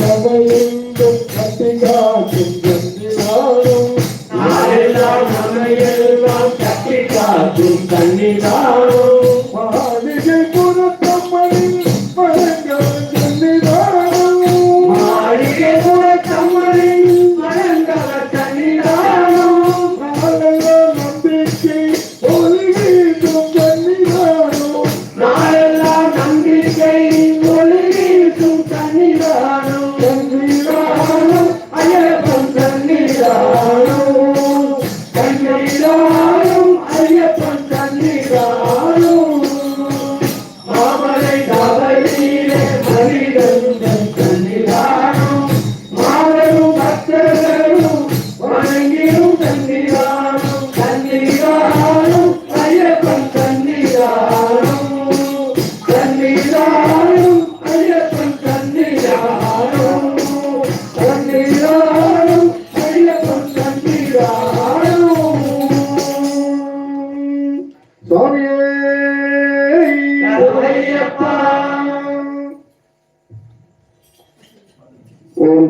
பாபை நாளெல்லாம் கட்டி காக்கும் நாளெல்லாம் நம்மையெல்லாம் கட்டி காக்கும்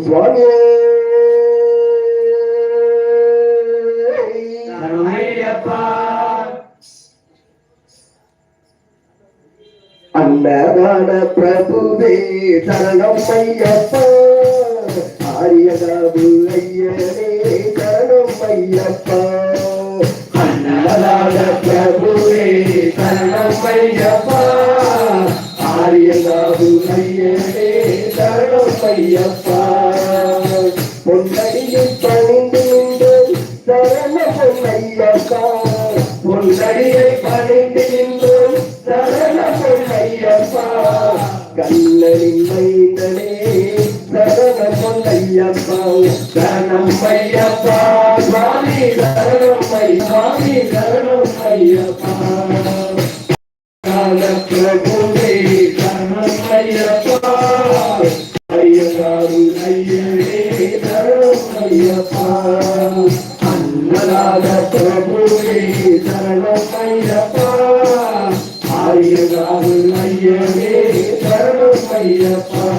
சுவாமியே. அன்னதான பிரபுவே சரணம் ஐயப்பா. ஆரியதாபு ஐயனே சரணம் ஐயப்பா. அன்னதான பிரபுவே சரணம் ஐயப்பா. ஆரியதாபு ஐயனே சரணம் ஐயப்பா. பொன்னையப்பா பொன்னடியை பணிந்து நின்றோம் சரண பொன்னையப்பா கண்ணனின் மைந்தனே சரண பொன்னையப்பா சரணம் ஐயப்பா சுவாமி சரணம் சுவாமி சரணம் ஐயப்பா கால பிரபுவே சரணம் ஐயப்பா ஐயனாரு ஐயனே சரணம் ஐயப்பா அன்னதான ஐயப்பா பண்புளில்